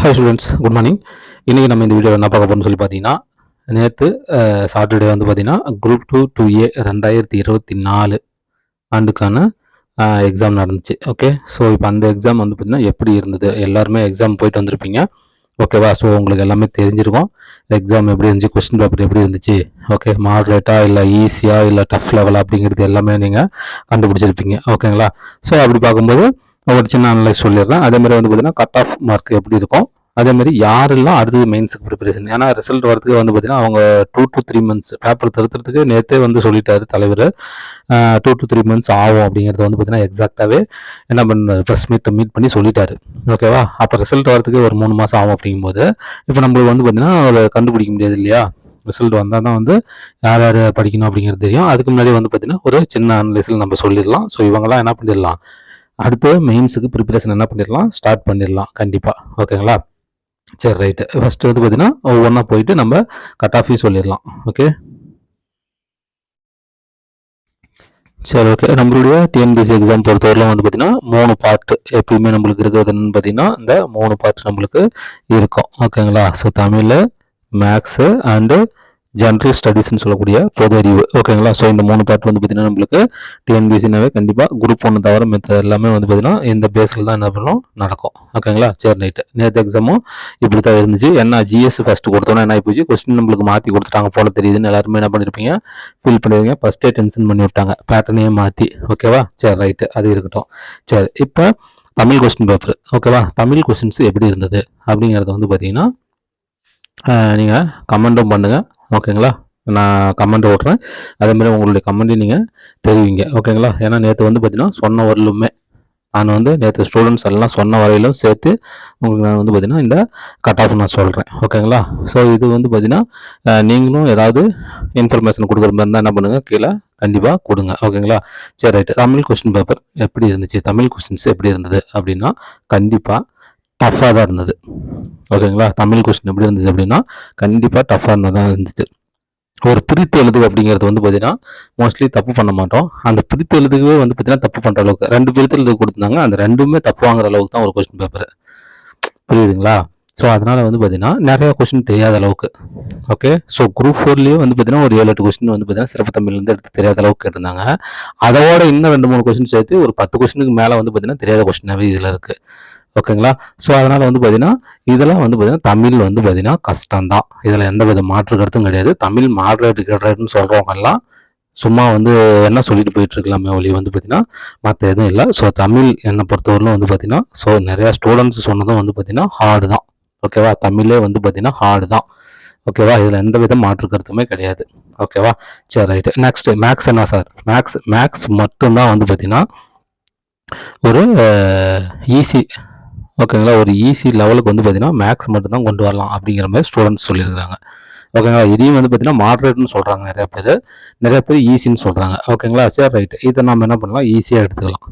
Hi students good morning இன்றைக்கி நம்ம இந்த வீடியோ என்ன பார்க்க போகிறோம்னு சொல்லி பார்த்தீங்கன்னா நேற்று சாட்டர்டே வந்து பார்த்தீங்கன்னா குரூப் டூ டூ ஏ ரெண்டாயிரத்தி இருபத்தி நாலு ஆண்டுக்கான எக்ஸாம் நடந்துச்சு. ஓகே ஸோ இப்போ அந்த எக்ஸாம் வந்து பார்த்திங்கன்னா எப்படி இருந்தது? எல்லாருமே எக்ஸாம் போயிட்டு வந்திருப்பீங்க. ஓகேவா ஸோ உங்களுக்கு எல்லாமே தெரிஞ்சிருக்கும். எக்ஸாம் எப்படி இருந்துச்சு? கொஸ்டின் பேப்பர் எப்படி இருந்துச்சு? ஓகே மாடரேட்டாக இல்லை ஈஸியாக இல்லை டஃப் லெவல் அப்படிங்கிறது எல்லாமே நீங்கள் கண்டுபிடிச்சிருப்பீங்க. ஓகேங்களா ஸோ அப்படி பார்க்கும்போது ஒரு சின்ன அனலைஸ் சொல்லிடுறேன். அதே மாதிரி வந்து பார்த்தீங்கன்னா கட் ஆஃப் மார்க் எப்படி இருக்கும்? அதே மாதிரி யாரெல்லாம் அடுத்தது மெயின்ஸுக்கு ப்ரிப்பரேஷன் ஏன்னா ரிசல்ட் வரதுக்கு வந்து பார்த்தீங்கன்னா அவங்க two to three months paper திருத்துறதுக்கு நேற்றே வந்து சொல்லிட்டாரு தலைவர். டூ டு த்ரீ மந்த்ஸ் ஆகும் அப்படிங்கிறது வந்து பார்த்தீங்கன்னா எக்ஸாக்டாகவே என்ன பண்ண ப்ரெஸ் மீட் மீட் பண்ணி சொல்லிட்டாரு. ஓகேவா அப்போ ரிசல்ட் வரதுக்கு ஒரு மூணு மாதம் ஆகும் அப்படிங்கும்போது இப்போ நம்மளுக்கு வந்து பார்த்தீங்கன்னா அதை கண்டுபிடிக்க முடியாது இல்லையா? ரிசல்ட் வந்தால் தான் வந்து யார் யார் படிக்கணும் அப்படிங்கிறது தெரியும். அதுக்கு முன்னாடி வந்து பார்த்தீங்கன்னா ஒரு சின்ன அனலைஸில் நம்ம சொல்லிடலாம். ஸோ இவங்கெல்லாம் என்ன பண்ணிடலாம்? அடுத்து மெயின்ஸுக்கு ப்ரிப்பரேஷன் என்ன பண்ணிடலாம்? ஸ்டார்ட் பண்ணிடலாம். கண்டிப்பாக ஓகேங்களா சரி ரைட்டு ஃபஸ்ட்டு வந்து பார்த்தீங்கன்னா ஒவ்வொன்றா போயிட்டு நம்ம கட் ஆஃபி சொல்லிடலாம். ஓகே சரி ஓகே நம்மளுடைய டிஎன்பிசி எக்ஸாம் பொறுத்தவரையிலும் வந்து பார்த்தீங்கன்னா மூணு பார்ட் எப்பயுமே நம்மளுக்கு இருக்கிறது என்னன்னு பார்த்தீங்கன்னா இந்த மூணு பார்ட் நம்மளுக்கு இருக்கும். ஓகேங்களா so Tamil maths and general ஸ்டடீஸ்னு சொல்லக்கூடிய பொது அறிவு. ஓகேங்களா ஸோ இந்த மூணு பார்ட் வந்து பார்த்தீங்கன்னா நம்மளுக்கு டிஎன்பிசினாவே கண்டிப்பாக குரூப் ஒன்று தவிர மற்ற எல்லாமே வந்து பார்த்தீங்கன்னா இந்த பேஸில் தான் என்ன பண்ணணும்? நடக்கும். ஓகேங்களா சரி நைட்டு நேற்று எக்ஸாமும் இப்படி தான் இருந்துச்சு. என்ன ஜிஎஸ் ஃபஸ்ட்டு கொடுத்தோன்னா என்ன ஆகிப்போச்சு கொஸ்டின் நம்மளுக்கு மாற்றி கொடுத்துட்டாங்க போல தெரியுதுன்னு எல்லாருமே என்ன பண்ணியிருப்பீங்க ஃபில் பண்ணிடுவீங்க ஃபஸ்ட்டே டென்ஷன் பண்ணி விட்டாங்க. பேட்டர்னையே மாற்றி ஓகேவா சரி ரைட்டு அது இருக்கட்டும். சரி இப்போ தமிழ் கொஸ்டின் பேப்பர் ஓகேவா தமிழ் கொஸ்டின்ஸ் எப்படி இருந்தது? அப்படிங்கிறத வந்து பார்த்தீங்கன்னா நீங்கள் கமெண்ட்டும் பண்ணுங்கள் ஓகேங்களா? நான் கமெண்ட் ஓட்டுறேன் அதேமாதிரி உங்களுடைய கமெண்ட்டையும் நீங்கள் தெரிவிங்க. ஓகேங்களா? ஏன்னா நேற்று வந்து பார்த்தீங்கன்னா சொன்ன வரலுமே நான் வந்து நேற்று ஸ்டூடெண்ட்ஸ் எல்லாம் சொன்ன வரையிலும் சேர்த்து உங்களுக்கு நான் வந்து பார்த்தீங்கன்னா இந்த கட் ஆஃப் நான் சொல்கிறேன் ஓகேங்களா? ஸோ இது வந்து பார்த்தீங்கன்னா நீங்களும் ஏதாவது இன்ஃபர்மேஷன் கொடுக்குற மாதிரி இருந்தால் என்ன பண்ணுங்கள் கீழே கண்டிப்பாக கொடுங்க. ஓகேங்களா? சரி ரைட்டு தமிழ் கொஸ்டின் பேப்பர் எப்படி இருந்துச்சு? தமிழ் கொஸ்டின்ஸ் எப்படி இருந்தது? அப்படின்னா கண்டிப்பாக டஃப்பாக தான் இருந்தது. ஓகேங்களா தமிழ் கொஸ்டின் எப்படி இருந்துச்சு அப்படின்னா கண்டிப்பாக டஃப்பாக இருந்தால் தான் இருந்துச்சு. ஒரு பிரித்து எழுது அப்படிங்கிறது வந்து பார்த்தீங்கன்னா மோஸ்ட்லி தப்பு பண்ண மாட்டோம். அந்த பிரித்து எழுதுகவே வந்து பார்த்தீங்கன்னா தப்பு பண்ணுற அளவுக்கு ரெண்டு பிரித்து எழுது கொடுத்துருந்தாங்க அந்த ரெண்டுமே தப்பு வாங்குற அளவுக்கு தான் ஒரு கொஸ்டின் பேப்பர் புரியுதுங்களா? ஸோ அதனால் வந்து பார்த்தீங்கன்னா நிறையா கொஸ்டின் தெரியாத அளவுக்கு. ஓகே ஸோ குரூப் ஃபோர்லேயே வந்து பார்த்தீங்கன்னா ஒரு ஏழு எட்டு கொஸ்டின் வந்து பார்த்தீங்கன்னா சிறப்பு தமிழ்லேருந்து எடுத்து தெரியாத அளவுக்கு கேட்டிருந்தாங்க. அதோட இன்னும் ரெண்டு மூணு கொஸ்டின் சேர்த்து ஒரு பத்து கொஸ்டினுக்கு மேலே வந்து பார்த்தீங்கன்னா தெரியாத கொஸ்டினாகவே இதில் இருக்குது ஓகேங்களா? ஸோ அதனால் வந்து பார்த்தீங்கன்னா இதெல்லாம் வந்து பார்த்தீங்கன்னா தமிழ் வந்து பார்த்தீங்கன்னா கஷ்டம்தான் இதில் எந்த வித மாற்று கருத்தும் கிடையாது. தமிழ் மாடரேட் கிரேட்னு சொல்கிறவங்கெல்லாம் சும்மா வந்து என்ன சொல்லிட்டு போயிட்டு இருக்கலாமே ஒளி வந்து பார்த்தீங்கன்னா மற்ற எதுவும் இல்லை. ஸோ தமிழ் என்னை பொறுத்தவரையிலும் வந்து பார்த்தீங்கன்னா ஸோ நிறையா ஸ்டூடெண்ட்ஸ் சொன்னதும் வந்து பார்த்தீங்கன்னா ஹார்டு தான். ஓகேவா தமிழே வந்து பார்த்தீங்கன்னா ஹார்டு தான். ஓகேவா இதில் எந்த வித மாற்று கருத்துமே கிடையாது. ஓகேவா சரி ரைட்டு நெக்ஸ்ட் மேக்ஸ் என்ன சார் மேக்ஸ் மேக்ஸ் மட்டும்தான் வந்து பார்த்தீங்கன்னா ஒரு ஈஸி ஓகேங்களா? ஒரு ஈஸி லெவலுக்கு வந்து பார்த்தீங்கன்னா மேக்ஸ் மட்டும் தான் கொண்டு வரலாம் அப்படிங்கிற மாதிரி ஸ்டூடெண்ட்ஸ் சொல்லியிருக்காங்க. ஓகேங்களா? இதையும் வந்து பார்த்தீங்கன்னா மாட்ரேட்னு சொல்கிறாங்க நிறைய பேர். நிறைய பேர் ஈஸின்னு சொல்கிறாங்க ஓகேங்களா? சரி ரைட் இதை நம்ம என்ன பண்ணலாம்? ஈஸியாக எடுத்துக்கலாம்.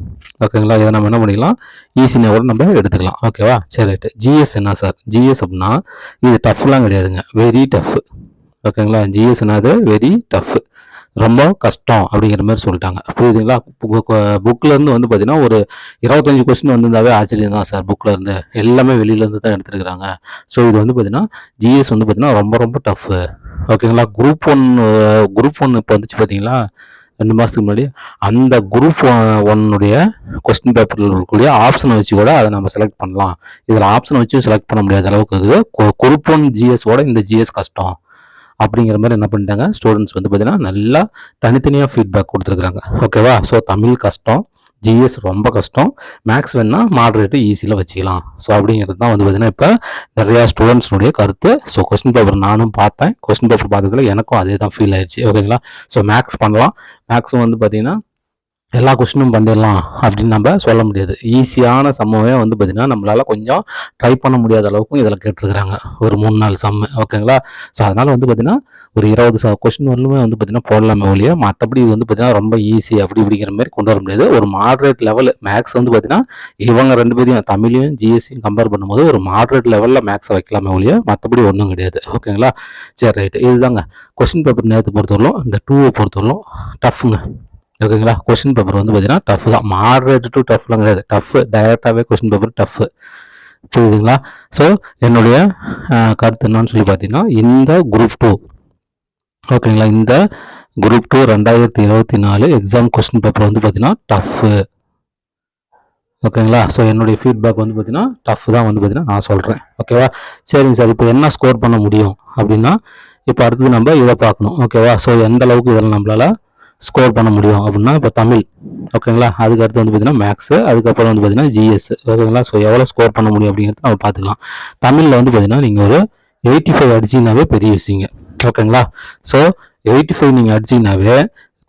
ஓகேங்களா? இதை நம்ம என்ன பண்ணிக்கலாம்? ஈஸினா கூட நம்ம எடுத்துக்கலாம். ஓகேவா? சரி ரைட்டு ஜிஎஸ் என்ன சார் ஜிஎஸ் அப்படின்னா இது டஃப்லாம் கிடையாதுங்க. வெரி டஃப் ஓகேங்களா? ஜிஎஸ்னாது வெரி டஃப் ரொம்ப கஷ்டம் அப்படிங்கிற மாதிரி சொல்லிட்டாங்க. புரியுதுங்களா? புக்கிலேருந்து வந்து பார்த்தீங்கன்னா ஒரு இருபத்தஞ்சி கொஸ்டின் வந்திருந்தாவே ஆச்சரியம் தான் சார் புக்கிலேருந்து எல்லாமே வெளியிலேருந்து தான் எடுத்துருக்குறாங்க. ஸோ இது வந்து பார்த்தீங்கன்னா ஜிஎஸ் வந்து பார்த்தீங்கன்னா ரொம்ப ரொம்ப டஃப்பு ஓகேங்களா குரூப் ஒன் குரூப் ஒன் இப்போ வந்துச்சு பார்த்தீங்களா ரெண்டு மாதத்துக்கு முன்னாடி. அந்த குரூப் ஒன்னுடைய கொஸ்டின் பேப்பரில் இருக்கக்கூடிய ஆப்ஷனை வச்சு கூட அதை நம்ம செலக்ட் பண்ணலாம். இதில் ஆப்ஷனை வச்சு செலக்ட் பண்ண முடியாத அளவுக்கு இருக்குது. குரூப் ஒன் ஜிஎஸோட இந்த ஜிஎஸ் கஷ்டம். அப்படிங்கிற மாதிரி என்ன பண்ணிட்டாங்க? ஸ்டூடெண்ட்ஸ் வந்து பார்த்தீங்கன்னா நல்லா தனித்தனியாக ஃபீட்பேக் கொடுத்துருக்குறாங்க. ஓகேவா ஸோ தமிழ் கஷ்டம் ஜிஎஸ் ரொம்ப கஷ்டம். மேக்ஸ் வேணால் மாடரேட்டு ஈஸியில் வச்சுக்கலாம். ஸோ அப்படிங்கிறது தான் வந்து பார்த்தீங்கன்னா இப்போ நிறையா ஸ்டூடெண்ட்ஸ்னுடைய கருத்து. ஸோ கொஸ்டின் பேப்பர் நானும் பார்த்தேன். கொஸ்டின் பேப்பர் பார்த்ததில் எனக்கும் அதே தான் ஃபீல் ஆயிடுச்சு ஓகேங்களா ஸோ மேக்ஸ் பண்ணலாம். மேக்ஸும் வந்து பார்த்தீங்கன்னா எல்லா கொஸ்டினும் பண்ணிடலாம் அப்படின்னு நம்ம சொல்ல முடியாது. ஈஸியான சம்மவே வந்து பார்த்திங்கன்னா நம்மளால் கொஞ்சம் ட்ரை பண்ண முடியாத அளவுக்கும் இதில் கேட்டிருக்கிறாங்க. ஒரு மூணு நாள் சம்மு ஓகேங்களா ஸோ அதனால் வந்து பார்த்திங்கன்னா ஒரு இருபது ச கொஸ்டின் வரலுமே வந்து பார்த்திங்கன்னா போடலாமே ஒழிய மற்றபடி இது வந்து பார்த்திங்கன்னா ரொம்ப ஈஸி அப்படி இப்படிங்கிற மாதிரி கொண்டு வர முடியாது. ஒரு மாட்ரேட் லெவல் மேக்ஸ் வந்து பார்த்திங்கன்னா இவங்க ரெண்டு பேரையும் தமிழையும் ஜிஎஸ்சியும் கம்பேர் பண்ணும்போது ஒரு மாட்ரேட் லெவலில் மேக்ஸை வைக்கலாமே ஒழிய மற்றபடி ஒன்றும் கிடையாது. ஓகேங்களா சரி ரைட்டு இதுதாங்க. கொஸ்டின் பேப்பர் நேரத்தை பொறுத்தவரைக்கும் இந்த டூவை பொறுத்தவரைக்கும் டஃப்புங்க ஓகேங்களா? கொஸ்டின் பேப்பர் வந்து பார்த்தீங்கன்னா டஃப் தான். மாடரேட் டு டஃப்லாம் கிடையாது. டஃப் டைரெக்டாகவே கொஸ்டின் பேப்பர் டஃப் புரியுதுங்களா? ஸோ என்னுடைய கருத்து என்னன்னு சொல்லி பார்த்தீங்கன்னா இந்த குரூப் டூ ஓகேங்களா? இந்த குரூப் டூ ரெண்டாயிரத்தி இருபத்தி நாலு எக்ஸாம் கொஸ்டின் பேப்பர் வந்து பார்த்தீங்கன்னா டஃப்பு ஓகேங்களா? ஸோ என்னுடைய ஃபீட்பேக் வந்து பார்த்தீங்கன்னா டஃப் தான் வந்து பார்த்தீங்கன்னா நான் சொல்கிறேன் ஓகேவா? சரிங்க சார். இப்போ என்ன ஸ்கோர் பண்ண முடியும் அப்படின்னா இப்போ அடுத்தது நம்ம இதை பார்க்கணும். ஓகேவா? ஸோ எந்த அளவுக்கு இதில் நம்மளால் ஸ்கோர் பண்ண முடியும் அப்படின்னா இப்போ தமிழ். ஓகேங்களா அதுக்கு அடுத்து வந்து பார்த்தீங்கன்னா மேக்ஸு அதுக்கப்புறம் வந்து பார்த்தீங்கன்னா ஜிஎஸ் ஓகேங்களா ஸோ எவ்வளோ ஸ்கோர் பண்ண முடியும் அப்படிங்கிறத நம்ம பார்த்துக்கலாம். தமிழில் வந்து பார்த்தீங்கன்னா நீங்கள் ஒரு எயிட்டி ஃபைவ் அடிச்சிங்கனாவே பெரிய விஷயங்க. ஓகேங்களா ஸோ எயிட்டி ஃபைவ் நீங்கள் அடிச்சிங்கனாவே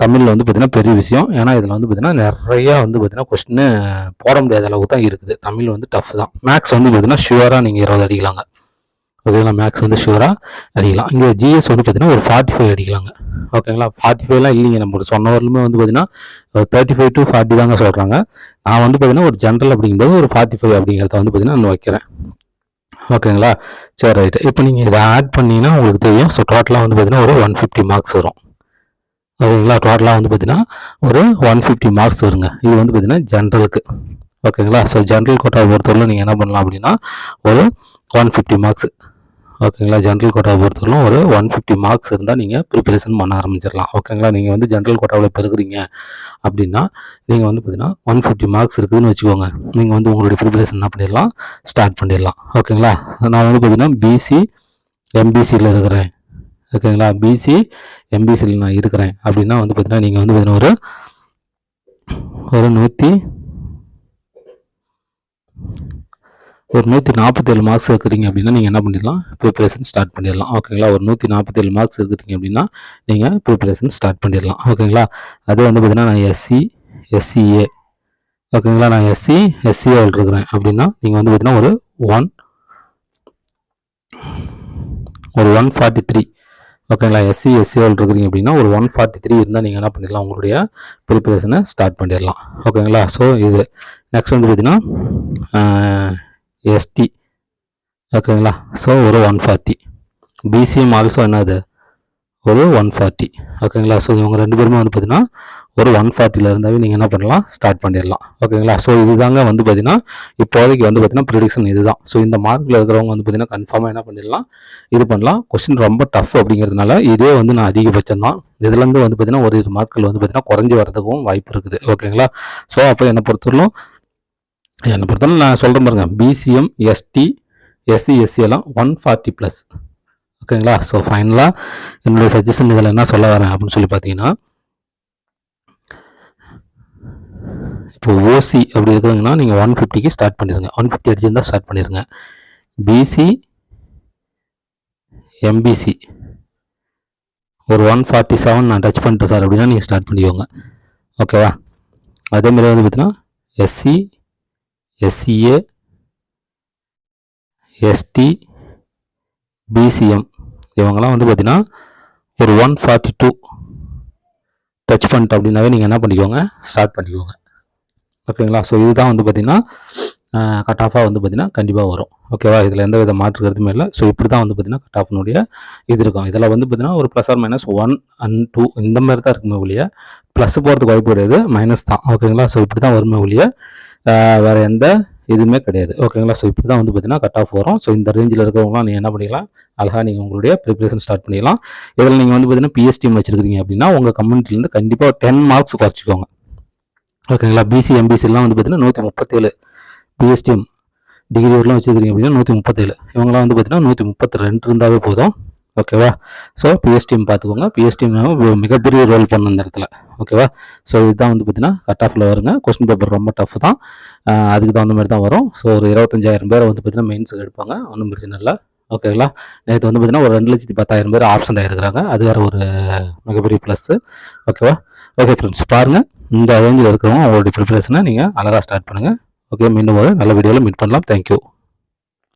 தமிழில் வந்து பார்த்தீங்கன்னா பெரிய விஷயம். ஏன்னா இதில் வந்து பார்த்தீங்கன்னா நிறையா வந்து பார்த்தீங்கன்னா கொஸ்டின் போட முடியாத அளவுக்கு தான் இருக்குது. தமிழ் வந்து டஃப் தான். மேக்ஸ் வந்து பார்த்தீங்கன்னா ஷுவராக நீங்கள் இருபது அடிக்கலாங்க. ஓகேங்களா? மேக்ஸ் வந்து ஷுவராக அடிக்கலாம். இங்கே ஜிஎஸ் வந்து பார்த்தீங்கன்னா ஒரு ஃபார்ட்டி ஃபைவ் அடிக்கலாங்க. ஓகேங்களா? ஃபார்ட்டி ஃபைவ்லாம் இல்லைங்க நம்ம சொன்ன வரலுமே வந்து பார்த்தீங்கன்னா தேர்ட்டி ஃபைவ் டு ஃபார்ட்டி தாங்க சொல்கிறாங்க நான் வந்து பார்த்தீங்கன்னா ஒரு ஜென்ரல் அப்படிங்கும்போது ஒரு ஃபார்ட்டி ஃபைவ் அப்படிங்கிறத வந்து பார்த்தீங்கன்னா நான் வைக்கிறேன். ஓகேங்களா? சரி ரைட்டு இப்போ நீங்கள் இதை ஆட் பண்ணீங்கன்னா உங்களுக்கு தெரியும். ஸோ டோட்டலாக வந்து பார்த்தீங்கன்னா ஒரு ஒன் ஃபிஃப்டி மார்க்ஸ் வரும். ஓகேங்களா? டோட்டலாக வந்து பார்த்தீங்கன்னா ஒரு ஒன் ஃபிஃப்டி மார்க்ஸ் வருங்க. இது வந்து பார்த்தீங்கன்னா ஜென்ரலுக்கு ஓகேங்களா? ஸோ ஜென்ரல் கோட்டா பொறுத்தவரை நீங்கள் என்ன பண்ணலாம் அப்படின்னா ஒரு ஒன் ஃபிஃப்டி மார்க்ஸ் ஓகேங்களா? ஜென்ரல் கோட்டாவை பொறுத்தவரைக்கும் ஒரு ஒன் ஃபிஃப்டி மார்க்ஸ் இருந்தால் நீங்கள் ப்ரிப்பரேஷன் பண்ண ஆரம்பிச்சிடலாம். ஓகேங்களா? நீங்கள் வந்து ஜென்ரல் கோட்டாவில் பெருக்குறீங்க அப்படின்னா நீங்கள் வந்து பார்த்தீங்கன்னா ஒன் ஃபிஃப்டி மார்க்ஸ் இருக்குதுன்னு வச்சுக்கோங்க. நீங்கள் வந்து உங்களுடைய ப்ரிப்பரேஷன் என்ன பண்ணிடலாம்? ஸ்டார்ட் பண்ணிடலாம். ஓகேங்களா? நான் வந்து பார்த்தீங்கன்னா பிசி எம்பிசியில் இருக்கிறேன். ஓகேங்களா? பிசி எம்பிசியில் நான் இருக்கிறேன். அப்படின்னா வந்து பார்த்தீங்கன்னா நீங்கள் வந்து பார்த்தீங்கன்னா ஒரு ஒரு நூற்றி ஒரு நூற்றி நாற்பத்தேழு மார்க்ஸ் இருக்கிறீங்க அப்படின்னா நீங்கள் என்ன பண்ணிடலாம்? ப்ரிப்பரேஷன் ஸ்டார்ட் பண்ணிடலாம். ஓகேங்களா ஒரு நூற்றி நாற்பத்தேழு மார்க்ஸ் இருக்கிறீங்க அப்படின்னா நீங்கள் ப்ரிப்பரேஷன் ஸ்டார்ட் பண்ணிடலாம். ஓகேங்களா அது வந்து பார்த்தீங்கன்னா நான் எஸ்சி எஸ்சிஏ ஓகேங்களா நான் எஸ்சி எஸ்சிஏவில் இருக்கிறேன் அப்படின்னா நீங்கள் வந்து பார்த்தீங்கன்னா ஒரு ஒன் ஒரு ஒன் ஃபார்ட்டி த்ரீ ஓகேங்களா எஸ்சி எஸ்சிஎல் இருக்கிறீங்க அப்படின்னா ஒரு ஒன் ஃபார்ட்டி த்ரீ இருந்தால் நீங்கள் என்ன பண்ணிடலாம்? உங்களுடைய ப்ரிப்பரேஷனை ஸ்டார்ட் பண்ணிடலாம். ஓகேங்களா ஸோ இது. நெக்ஸ்ட் வந்து பார்த்தீங்கன்னா எஸ்டி ஓகேங்களா? ஸோ ஒரு ஒன் ஃபார்ட்டி பிசிஎம் ஆல்சோ என்னது? ஒரு ஒன் ஃபார்ட்டி ஓகேங்களா? ஸோ இவங்க ரெண்டு பேருமே வந்து பார்த்தீங்கன்னா ஒரு ஒன் ஃபார்ட்டியில் இருந்தாவே நீங்கள் என்ன பண்ணலாம்? ஸ்டார்ட் பண்ணிடலாம். ஓகேங்களா? ஸோ இதுதாங்க வந்து பார்த்தீங்கன்னா இப்போதைக்கு வந்து பார்த்தீங்கன்னா ப்ரிடிக்ஷன் இதுதான். ஸோ இந்த மார்க்கில் இருக்கிறவங்க வந்து பார்த்தீங்கன்னா கன்ஃபார்மாக என்ன பண்ணிடலாம்? இது பண்ணலாம். கொஸ்டின் ரொம்ப டஃப் அப்படிங்கிறதுனால இதே வந்து நான் அதிகபட்சம் தான். இதுலேருந்து வந்து பார்த்தீங்கன்னா ஒரு இரு மார்க்கில் வந்து பார்த்தீங்கன்னா குறைஞ்சி வரதுக்கும் வாய்ப்பு இருக்குது. ஓகேங்களா? ஸோ அப்போ என்னை பொறுத்தவரைக்கும் என்னை பொறுத்தவரை நான் சொல்கிறேன் பாருங்க. பிசிஎம் எஸ்டி எஸ்சி எஸ்சி எல்லாம் ஒன் ஃபார்ட்டி ப்ளஸ் ஓகேங்களா ஸோ ஃபைனலாக என்னுடைய சஜஷன் இதில் என்ன சொல்ல வரேன் அப்படின்னு சொல்லி பார்த்தீங்கன்னா இப்போ ஓசி அப்படி இருக்குதுங்கன்னா நீங்கள் ஒன் ஃபிஃப்டிக்கு ஸ்டார்ட் பண்ணிடுங்க ஒன் ஃபிஃப்டி அடிச்சிருந்தால் ஸ்டார்ட் பண்ணிடுங்க பிசி எம்பிசி ஒரு ஒன் ஃபார்ட்டி செவன் நான் டச் பண்ணிட்டேன் சார் அப்படின்னா நீங்கள் ஸ்டார்ட் பண்ணிக்கோங்க. ஓகேவா அதேமாதிரி வந்து பார்த்தீங்கன்னா எஸ்சி எஸ்சிஏ எஸ்டி பிசிஎம் இவங்கெல்லாம் வந்து பார்த்தீங்கன்னா ஒரு ஒன் ஃபார்ட்டி டூ டச் பண்ணிட்டு அப்படின்னாவே நீங்கள் என்ன பண்ணிக்கோங்க ஸ்டார்ட் பண்ணிக்கோங்க. ஓகேங்களா? ஸோ இதுதான் வந்து பார்த்திங்கன்னா கட் ஆஃபாக வந்து பார்த்திங்கன்னா கண்டிப்பாக வரும். ஓகேவா? இதில் எந்த வித மாற்று கருத்துமே இல்லை. ஸோ இப்படி தான் வந்து பார்த்தீங்கன்னா கட் ஆஃப்னுடைய இது இருக்கும். இதில் வந்து பார்த்திங்கன்னா ஒரு plus or minus one and two இந்த மாதிரி தான் இருக்குமே ஒழிய ப்ளஸ் போகிறதுக்கு வாய்ப்பு கிடையாது மைனஸ் தான். ஓகேங்களா? ஸோ இப்படி தான் வருமே ஒழிய வேறு எந்த இதுவுமே கிடையாது. ஓகேங்களா ஸோ இப்படி தான் வந்து பார்த்தீங்கன்னா கட் ஆஃப் வரும். ஸோ இந்த ரேஞ்சில் இருக்கிறவங்களாம் நீங்கள் என்ன பண்ணிக்கலாம்? அழகாக நீங்கள் உங்களுடைய ப்ரிப்பரேஷன் ஸ்டார்ட் பண்ணிடலாம். இதில் நீங்கள் வந்து பார்த்தீங்கன்னா பிஎஸ்டிஎம் வச்சிருக்கீங்க அப்படின்னா உங்கள் கம்யூனிட்டிலேருந்து கண்டிப்பாக டென் மார்க்ஸ் குறைச்சிக்கோங்க. ஓகேங்களா பிசி எம்பிசிலாம் வந்து பார்த்தீங்கன்னா நூற்றி முப்பத்தேழு. பிஎஸ்டிஎம் டிகிரி வரலாம் வச்சுருக்கீங்க அப்படின்னா நூற்றி முப்பத்தேழு. இவங்களாம் வந்து பார்த்தீங்கன்னா நூற்றி முப்பத்தி ரெண்டு இருந்தாவே போதும். ஓகேவா? ஸோ பிஎஸ்டிஎம் பார்த்துக்கோங்க. பிஎஸ்டிஎம் மிகப்பெரிய ரோல் பண்ண இந்த இடத்துல. ஓகேவா? ஸோ இதுதான் வந்து பார்த்தீங்கன்னா கட் ஆஃபில் வருங்க. கொஸ்டின் பேப்பர் ரொம்ப டஃப் தான். அதுக்கு தகுந்த மாதிரி தான் வரும். ஸோ ஒரு இருபத்தஞ்சாயிரம் பேர் வந்து பார்த்தீங்கன்னா மெயின்ஸுக்கு எடுப்பாங்க. ஒன்றும் பிரச்சனை இல்லை. ஓகேங்களா? நேற்று வந்து பார்த்தீங்கன்னா ஒரு ரெண்டு லட்சத்தி பத்தாயிரம் பேர் ஆப்சண்ட் ஆகிருக்கிறாங்க அது வேறு ஒரு மிகப்பெரிய ப்ளஸ்ஸு ஓகேவா? ஓகே ஃப்ரெண்ட்ஸ் பாருங்கள் இந்த ரேஞ்சில் இருக்கிறவங்க அவங்களுடைய ப்ரிப்பரேஷனை நீங்கள் அழகாக ஸ்டார்ட் பண்ணுங்கள் ஓகே மீண்டும் ஒரு நல்ல வீடியோவில் மீட் பண்ணலாம். தேங்க்யூ